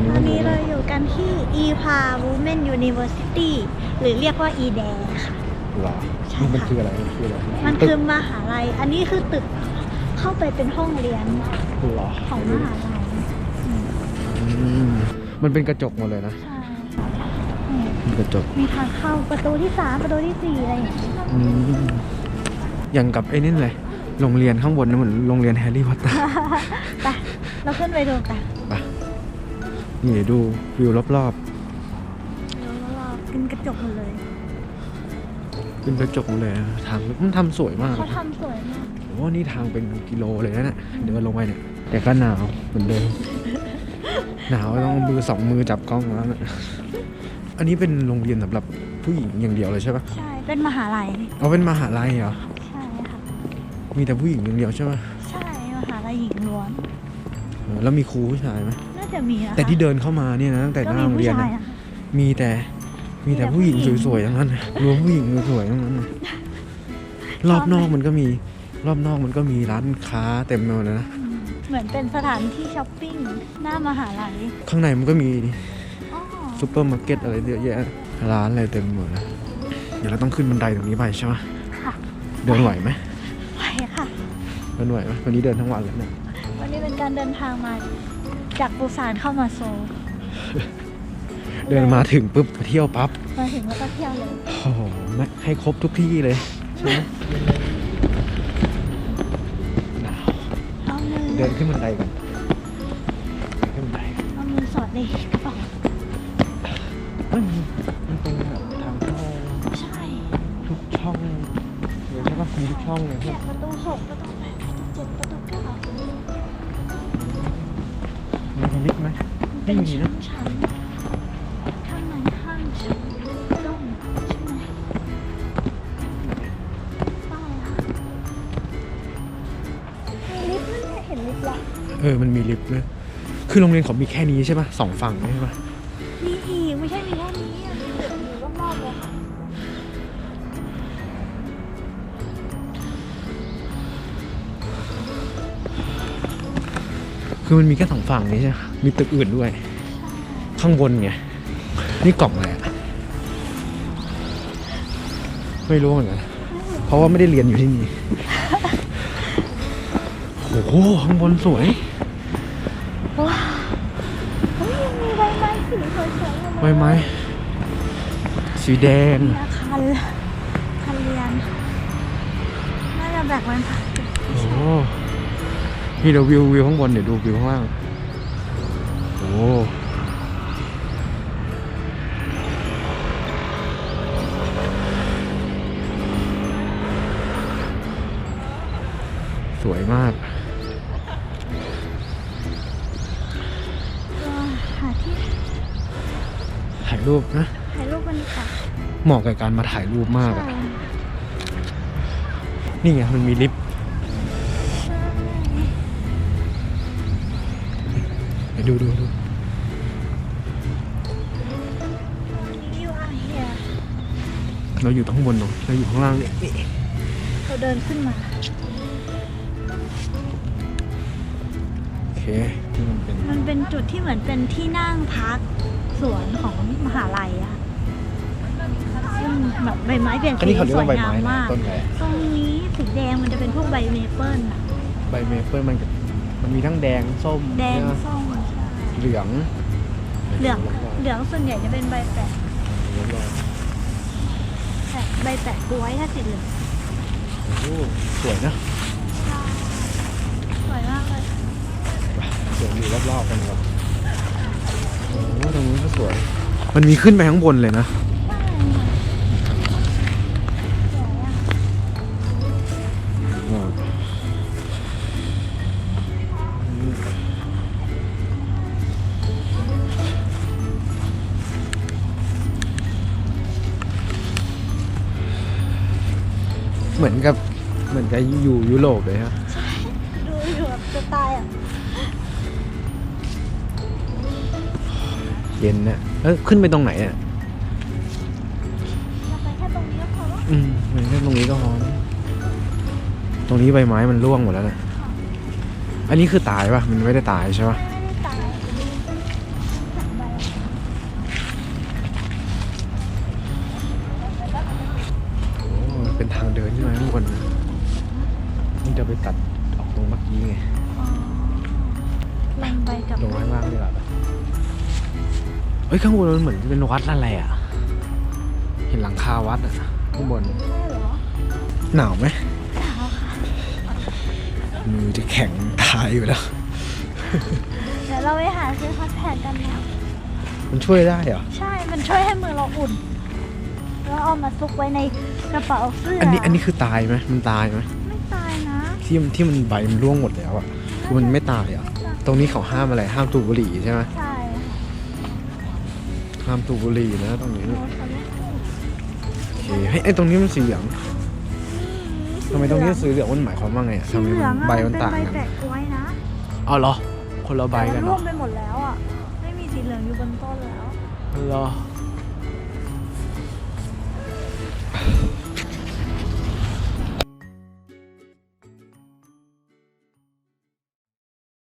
อนนี้ตอนมันอยู่นี้ไหนเราอยู่กันที่ EPA Women University หรือเรียกว่า ED ค่ะหรอใช่มันค่ะ คืออะไรมันคืออะไรมันตึคืกอมหาลัย อันนี้คือตึกเข้าไปเป็นห้องเรียนหรอของมหาลัยอืมอืมมันเป็นกระจกหมดเลยนะใช่อืมเป็นกระจกมีทางเข้าประตูที่สามประตูที่สี่อะไรอย่างเงี้ยอืมอย่างกับไอ้นี่เลยโรงเรียนข้างบนนะเหมือนโรงเรียนแฮร์รี่พอตเตอร์ไปเราขึ้นไปดูกัน ไป นี่ดูวิวรอบแล้วเราขึ้นกระจกหมดเลยๆเป็นกระจกหมดเลยนะทางมันทำสวยมากเขาทำสวยมากโอ้นี่ทางเป็นกิโลเลยนะเนี่ยเดินลงไปเนี่ยแต่ก็หนาวเหมือนเดิมหนาวต้องมือสองมือจับกล้องแล้วนะอันนี้เป็นโรงเรียนสำหรับผู้หญิงอย่างเดียวเลยใช่ปะใช่เป็นมหาลัยเอาเป็นมหาลัยเหรอใช่ค่ะมีแต่ผู้หญิงอย่างเดียวใช่ปะใช่มหาลัยหญิงล้วนเออแล้วมีครูผู้ชายไหมน่า จะมีนะคะแต่ที่เดินเข้ามาเนี่ยนะตั้งแต่หก็น้ามีโรงผู้เรียนชาอะยนะคะมีแต่มีแต่มีแต่ผู้หญิงผู้หญิงสวยๆทั้งนั้นนะรวมผู้หญิงสวยๆทั้งนั้นนะรอบนอกมันก็มี รอบนอกมันก็มีร้านค้าเต็มไปหมดเลยนะอืมเหมือนเป็นสถานที่ช้อปปิ้งหน้ามหาลัยข้างในมันก็มีอ๋อซูเปอร์มาร์เก็ตอะไรเยอะแยะร้านอะไรเต็มหมดนะเดี๋ยวเราต้องขึ้นบันไดตรงนี้ไปใช่ไหมค่ะเดินไหวไหมไปค่ะ เดินไหวไหมวันนี้เดินทั้งวันแล้วเนี่ยวันนี้เป็นการเดินทางมา จากปูซานเข้ามาโซลเดินมาถึงปุ๊บเที่ยวปั๊บมาถึงแล้วก็เที่ยวเลยโอ้โหไม่ให้ครบทุกที่เลยใช่ไหมหนาวเอามือเดินขึ้นบันไดก่อนเดินขึ้นบันไดเอามือสอดในกระเป๋าเอ้ยมันเป็นแบบทางเข้าใช่ทุกช่องเลยใช่ปะมีทุกช่องเลย เนี่ยประตูหกประตู เป็นไม่มีชั้นะนชั้นข้างในห้างชั้นต้มใช่ไหมป้ายค่ะมีลิฟต์นั่นแหละเห็นลิฟต์ละ เออ มันมีลิฟต์เลยคือโรงเรียนเขามีแค่นี้ใช่ปะสองฝั่งใช่ปะ คือมันมีแค่สองฝั่งนี้ใช่ปะมีตึกอื่นด้วย ข้างบนไง นี่กล่องอะไรอะไม่รู้เหมือนกัน เพราะว่าไม่ได้เรียนอยู่ที่นี่ โอ้โห ข้างบนสวยว้าวเฮ้ยยังมีใบไม้สีสวยๆอยู่เลยใบไม้สีแดงมีอาคารอาคารเรียนน่าจะแบกมันผ่านโอ้โห นี่เดี๋ยววิววิวข้างบนเดี๋ยวดูวิวข้างล่างโอ้โหสวยมากก็หาที่ถ่ายรูปนะ ถ่ายรูปบรรยากาศเหมาะกับการมาถ่ายรูปมากอะใช่นี่ไงมันมีลิฟต์ ดี๋ยวดูดูดู You are here เราอยู่ข้างบนเนาะเราอยู่ข้างล่างเนี่ยนี่เราเดินขึ้นมา โอเคที่มันเป็นมันเป็นจุดที่เหมือนเป็นที่นั่งพักสวนของมหาลัยอะซึ่งแบบใบไม้เปลี่ยนอันสีนี้เขาเรียสกวยว่าใบงามไม้นะมาก ต้นอะไรตรงนี้สีแดงมันจะเป็นพวกใบเมเปิลอะใบเมเปิลมันมันมีทั้งแดงส้มแดงใช่ไหมส้มใช่ เหลืองเหลืองเหลืองส่วนใหญ่จะเป็นใบแปะเหลืองแปะใบแปะกล้วยถ้าสีเหลืองโอ้โหสวยนะสวยมากเลยเดี๋ยวอยู่รอบๆกันครับโอ้โหตรงนี้ก็สวย มันมีขึ้นไปข้างบนเลยนะ เหมือนกับเหมือนกับอยู่ยุโรปเลยฮะดูอยู่แบบจะตายอะเย็นนะเออขึ้นไปตรงไหนอะเราไปแค่ตรงนี้ก็พอแล้วอืมเหมือนแค่ตรงนี้ก็พอนะตรงนี้ใบไม้มันร่วงหมดแล้วนะอันนี้คือตายปะมันไม่ได้ตายใช่ปะ ไปตัดออกตรงเมื่อกี้ไงลงไปกับลงข้างล่างดีกว่าเฮ้ยข้างบนมันเหมือนจะเป็นวัดอะไรอะ เห็นหลังคาวัดอะข้างบนหนาวไหมมือจะแข็งตายอยู่แล้ว เดี๋ยวเราไปหาซื้อฮอตแพนกันแล้วมันช่วยได้เหรอ ใช่ มันช่วยให้มือเราอุ่น แล้วเอามาซุกไว้ในกระเป๋าเสื้อ อันนี้อันนี้คือตายไหมมันตายไหม ที่มันที่มันใบมันร่วงหมดแล้วอะคือมันไม่ตายอะ ตรงนี้เขาห้ามอะไรห้ามสูบบุหรี่ใช่ไหมใช่ห้ามสูบบุหรี่นะตรงนี้เราจะไม่พูดโอเคเฮ้ยไอ้ตรงนี้มันสีเหลืองทำไมตรงนี้สีเหลืองมันหมายความว่าไงอะสีทำไมเหลืองมันอะใบมัมันนเป็นต่างใบกันแปะกล้วยนะอ๋อเหรอคนละใบแต่กันว่าเหรร่วองไปหมดแล้วอะ ไม่มีสีเหลืองอยู่บนต้นแล้วเหรอ